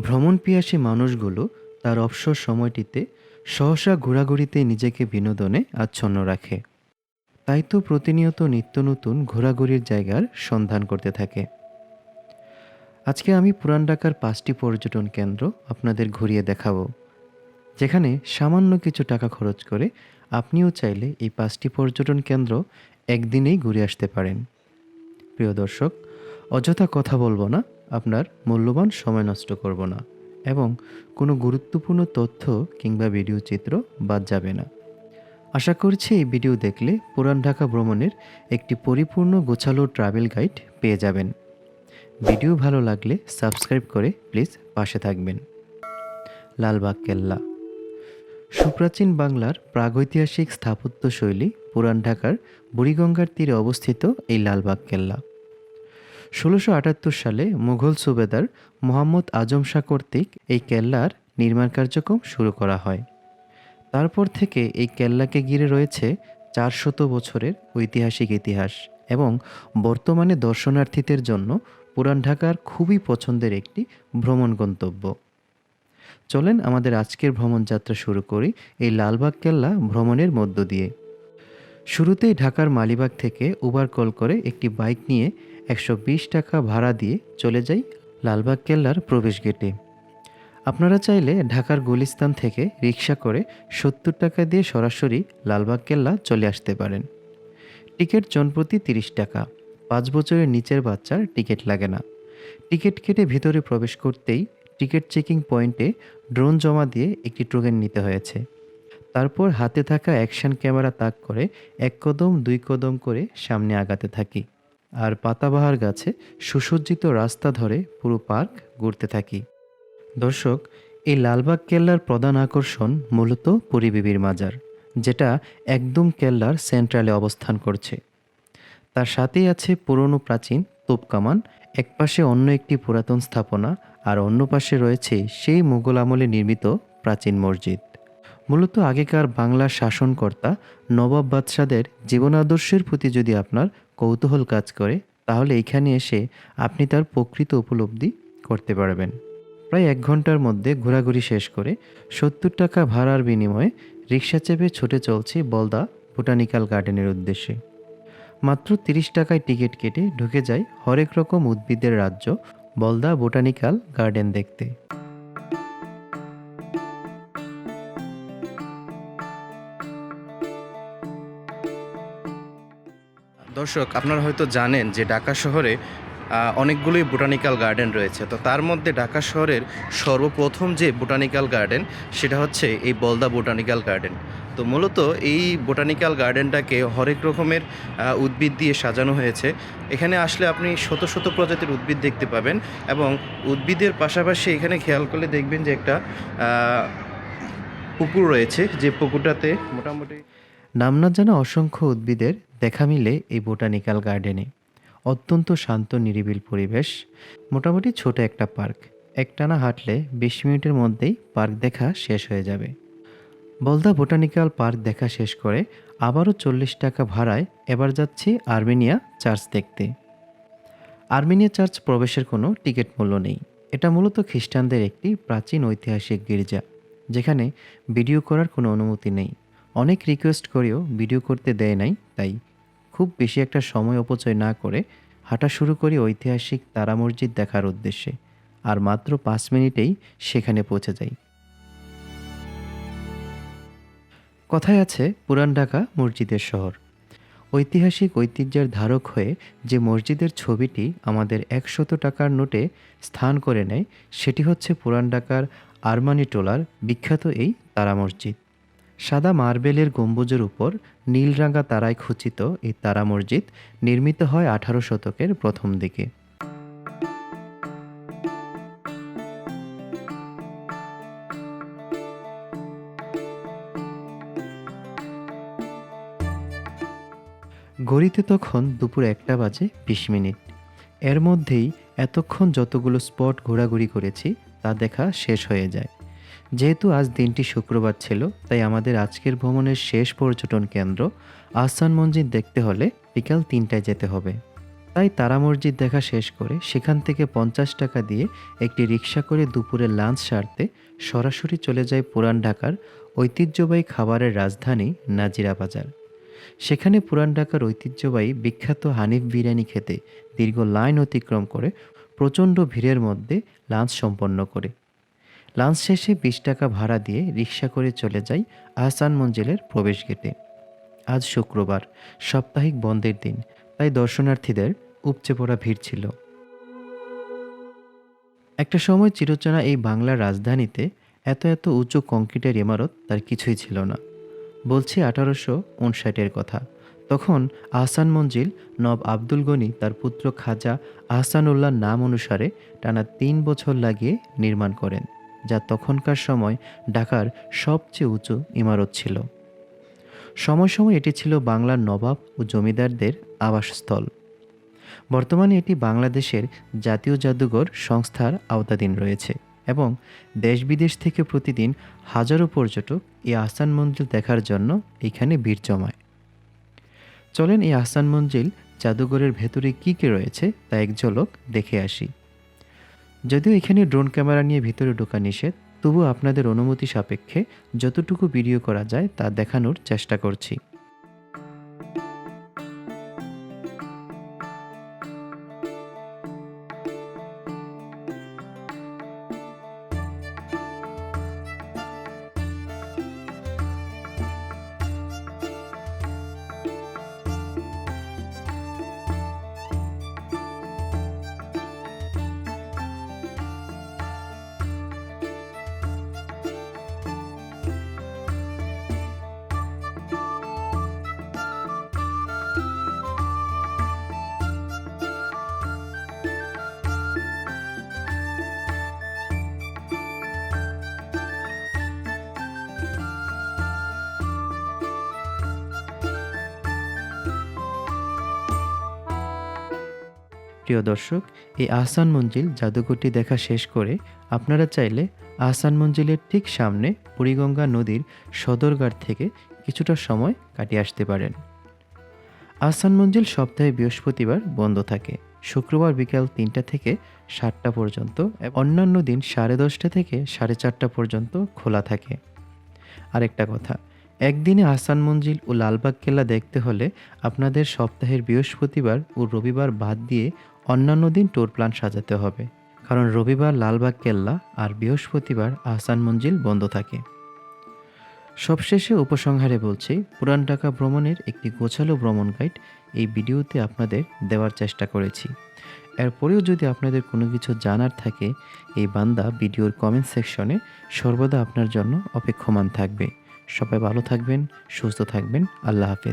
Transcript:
ভ্রমণ পিয়াসী মানুষগুলো তার অবসর সময়টিতে সহসা ঘোরাঘুরিতে নিজেকে বিনোদনে আচ্ছন্ন রাখে। তাই তো প্রতিনিয়ত নিত্য নতুন ঘোরাঘুরির জায়গার সন্ধান করতে থাকে। আজকে আমি পুরান ঢাকার পাঁচটি পর্যটন কেন্দ্র আপনাদের ঘুরিয়ে দেখাবো। যেখানে সামান্য কিছু টাকা খরচ করে আপনিও চাইলে এই পাঁচটি পর্যটন কেন্দ্র একদিনেই ঘুরে আসতে পারেন। প্রিয় দর্শক, অযথা কথা বলব না। আপনার মূল্যবান সময় নষ্ট করব না এবং কোনো গুরুত্বপূর্ণ তথ্য কিংবা ভিডিও চিত্র বাদ যাবে না। আশা করছি এই ভিডিও দেখলে পুরান ঢাকা ভ্রমণের একটি পরিপূর্ণ গোছালো ট্রাভেল গাইড পেয়ে যাবেন। ভিডিও ভালো লাগলে সাবস্ক্রাইব করে প্লিজ পাশে থাকবেন। লালবাগ কেল্লা সুপ্রাচীন বাংলার প্রাগৈতিহাসিক স্থাপত্য শৈলী পুরান ঢাকার বুড়িগঙ্গার তীরে অবস্থিত এই লালবাগ কেল্লা ষোলোশো আটাত্তর সালে মুঘল সুবেদার মোহাম্মদ আজম শাহ কর্তৃক এই কেল্লার নির্মাণ কার্যক্রম শুরু করা হয়। তারপর থেকে এই কেল্লাকে ঘিরে রয়েছে চারশত বছরের ঐতিহাসিক ইতিহাস এবং বর্তমানে দর্শনার্থীদের জন্য পুরান ঢাকার খুবই পছন্দের একটি ভ্রমণ গন্তব্য। চলেন আমাদের আজকের ভ্রমণ যাত্রা শুরু করি এই লালবাগ কেল্লা ভ্রমণের মধ্য দিয়ে। শুরুতেই ঢাকার মালিবাগ থেকে উবার কল করে একটি বাইক নিয়ে একশো বিশ টাকা ভাড়া দিয়ে চলে যাই লালবাগ কেল্লার প্রবেশ গেটে। আপনারা চাইলে ঢাকার গুলিস্তান থেকে রিক্সা করে সত্তর টাকা দিয়ে সরাসরি লালবাগ কেল্লা চলে আসতে পারেন। টিকিট জনপ্রতি তিরিশ টাকা। পাঁচ বছরের নিচের বাচ্চার টিকিট লাগে না। টিকিট কেটে ভিতরে প্রবেশ করতেই টিকিট চেকিং পয়েন্টে ড্রোন জমা দিয়ে একটি টোকেন নিতে হয়েছে। তারপর হাতে থাকা অ্যাকশন ক্যামেরা তাক করে এক কদম, দুই কদম করে সামনে আগাতে থাকি। আর পাতাবাহার গাছে সুসজ্জিত রাস্তা ধরে পুরো পার্ক ঘুরতে থাকি। দর্শক, এই লালবাগ কেল্লার প্রধান আকর্ষণ মূলত পরিবিবির মাজার, যেটা একদম কেল্লার সেন্ট্রালে অবস্থান করছে। তার সাথেই আছে পুরনো প্রাচীন তোপকামান, একপাশে অন্য একটি পুরাতন স্থাপনা, আর অন্য পাশে রয়েছে সেই মুঘল আমলে নির্মিত প্রাচীন মসজিদ। মূলত আগেকার বাংলার শাসনকর্তা নবাব বাদশাদের জীবনাদর্শের প্রতি যদি আপনার কৌতূহল কাজ করে, তাহলে এখানে এসে আপনি তার প্রকৃত উপলব্ধি করতে পারবেন। প্রায় এক ঘণ্টার মধ্যে ঘোরাঘুরি শেষ করে সত্তর টাকা ভাড়ার বিনিময়ে রিক্সা চেপে ছুটে চলছে বলদা বোটানিক্যাল গার্ডেনের উদ্দেশ্যে। মাত্র তিরিশ টাকায় টিকিট কেটে ঢুকে যায় হরেক রকম উদ্ভিদের রাজ্য বলদা বোটানিক্যাল গার্ডেন দেখতে। দর্শক, আপনারা হয়তো জানেন যে ঢাকা শহরে অনেকগুলোই বোটানিক্যাল গার্ডেন রয়েছে। তো তার মধ্যে ঢাকা শহরের সর্বপ্রথম যে বোটানিক্যাল গার্ডেন, সেটা হচ্ছে এই বলদা বোটানিক্যাল গার্ডেন। তো মূলত এই বোটানিক্যাল গার্ডেনটাকে হরেক রকমের উদ্ভিদ দিয়ে সাজানো হয়েছে। এখানে আসলে আপনি শত শত প্রজাতির উদ্ভিদ দেখতে পাবেন এবং উদ্ভিদের পাশাপাশি এখানে খেয়াল করলে দেখবেন যে একটা পুকুর রয়েছে, যে পুকুরটাতে মোটামুটি নাম না জানা অসংখ্য উদ্ভিদের দেখা মিলে এই বোটানিক্যাল গার্ডেনে। অত্যন্ত শান্ত, নিরিবিল পরিবেশ, মোটামুটি ছোট একটা পার্ক। একটানা হাঁটলে বিশ মিনিটের মধ্যেই পার্ক দেখা শেষ হয়ে যাবে। বলদা বোটানিক্যাল পার্ক দেখা শেষ করে আবারও চল্লিশ টাকা ভাড়ায় এবার যাচ্ছি আর্মেনিয়া চার্চ দেখতে। আর্মেনিয়া চার্চ প্রবেশের কোনো টিকিট মূল্য নেই। এটা মূলত খ্রিস্টানদের একটি প্রাচীন ঐতিহাসিক গির্জা, যেখানে ভিডিও করার কোনো অনুমতি নেই। অনেক রিকোয়েস্ট করেও ভিডিও করতে দেয় নাই, তাই খুব বেশি একটা সময় অপচয় না করে হাঁটা শুরু করি ঐতিহাসিক তারা মসজিদ দেখার উদ্দেশ্যে। আর মাত্র পাঁচ মিনিটেই সেখানে পৌঁছে যাই। কথায় আছে, পুরান ঢাকা মসজিদের শহর। ঐতিহাসিক ঐতিহ্যের ধারক হয়ে যে মসজিদের ছবিটি আমাদের একশত টাকার নোটে স্থান করে নেয়, সেটি হচ্ছে পুরান ঢাকার আরমানি টোলার বিখ্যাত এই তারা মসজিদ। সাদা মার্বেলের গম্বুজের উপর নীলরাঙা তারায় খচিত এই তারা মসজিদ নির্মিত হয় আঠারো শতকের প্রথম দিকে। ঘড়িতে তখন দুপুর একটা বাজে বিশ মিনিট। এর মধ্যেই এতক্ষণ যতগুলো স্পট ঘোরাঘুরি করেছি, তা দেখা শেষ হয়ে যায়। যেহেতু আজ দিনটি শুক্রবার ছিল, তাই আমাদের আজকের ভ্রমণের শেষ পর্যটন কেন্দ্র আহসান মঞ্জিদ দেখতে হলে বিকাল তিনটায় যেতে হবে। তাই তারা মসজিদ দেখা শেষ করে সেখান থেকে পঞ্চাশ টাকা দিয়ে একটি রিক্সা করে দুপুরে লাঞ্চ সারতে সরাসরি চলে যায় পুরান ঢাকার ঐতিহ্যবাহী খাবারের রাজধানী নাজিরা বাজার। সেখানে পুরান ঢাকার ঐতিহ্যবাহী বিখ্যাত হানিফ বিরিয়ানি খেতে দীর্ঘ লাইন অতিক্রম করে প্রচণ্ড ভিড়ের মধ্যে লাঞ্চ সম্পন্ন করে। লাঞ্চ শেষে বিশ টাকা ভাড়া দিয়ে রিক্সা করে চলে যাই আহসান মঞ্জিলের প্রবেশ গেটে আজ শুক্রবার, সাপ্তাহিক বন্ধের দিন, তাই দর্শনার্থীদের উপচে পড়া ভিড় ছিল। একটা সময় চিরচেনা এই বাংলার রাজধানীতে এত এত উঁচু কংক্রিটের ইমারত তার কিছুই ছিল না। বলছি আঠারোশো উনষাটের কথা। তখন আহসান মঞ্জিল, নব আব্দুল গনি, তার পুত্র খাজা আহসানুল্লাহর নাম অনুসারে টানা তিন বছর লাগিয়ে নির্মাণ করেন। যা তখনকার সময় ঢাকার সবচেয়ে উঁচু ইমারত ছিল। সময় সময় এটি ছিল বাংলার নবাব ও জমিদারদের আবাসস্থল। বর্তমানে এটি বাংলাদেশের জাতীয় জাদুঘর সংস্থার আওতাধীন রয়েছে এবং দেশ বিদেশ থেকে প্রতিদিন হাজারো পর্যটক এই আহসান মঞ্জিল দেখার জন্য এখানে ভিড় জমায়। চলেন এই আহসান মঞ্জিল জাদুঘরের ভেতরে কী কী রয়েছে তা এক ঝলক দেখে আসি। যদিও এখানে ড্রোন ক্যামেরা নিয়ে ভিতরে ঢোকা নিষেধ তবু আপনাদের অনুমতি সাপেক্ষে যতটুকু ভিডিও করা যায় তা দেখানোর চেষ্টা করছি। প্রিয় দর্শক, এই আহসান মঞ্জিল জাদুঘরটি দেখা শেষ করে আপনারা চাইলে আহসান মঞ্জিলের ঠিক সামনে বুড়িগঙ্গা নদীর সদরঘাট থেকে কিছুটা সময় কাটিয়ে আসতে পারেন। আহসান মঞ্জিল সপ্তাহে বৃহস্পতিবার বন্ধ থাকে। শুক্রবার বিকাল তিনটা থেকে সাতটা পর্যন্ত অন্যান্য দিন সাড়ে দশটা থেকে সাড়ে চারটা পর্যন্ত খোলা থাকে। আরেকটা কথা, একদিনে আহসান মঞ্জিল ও লালবাগ কেল্লা দেখতে হলে আপনাদের সপ্তাহের বৃহস্পতিবার ও রবিবার বাদ দিয়ে অন্যান্য দিন ট্যুর প্ল্যান সাজাতে হবে। কারণ রবিবার লালবাগ, কেল্লা আর বৃহস্পতিবার আহসান মঞ্জিল বন্ধ থাকে। সবশেষে উপসংহারে বলছি, পুরান ঢাকা ভ্রমণের একটি গোছালো ভ্রমণ গাইড এই ভিডিওতে আপনাদের দেওয়ার চেষ্টা করেছি। এরপরেও যদি আপনাদের কোনো কিছু জানার থাকে, এই বান্দা ভিডিওর কমেন্ট সেকশনে সর্বদা আপনার জন্য অপেক্ষমান থাকবে। সবাই ভালো থাকবেন, সুস্থ থাকবেন, আল্লাহ হাফেজ।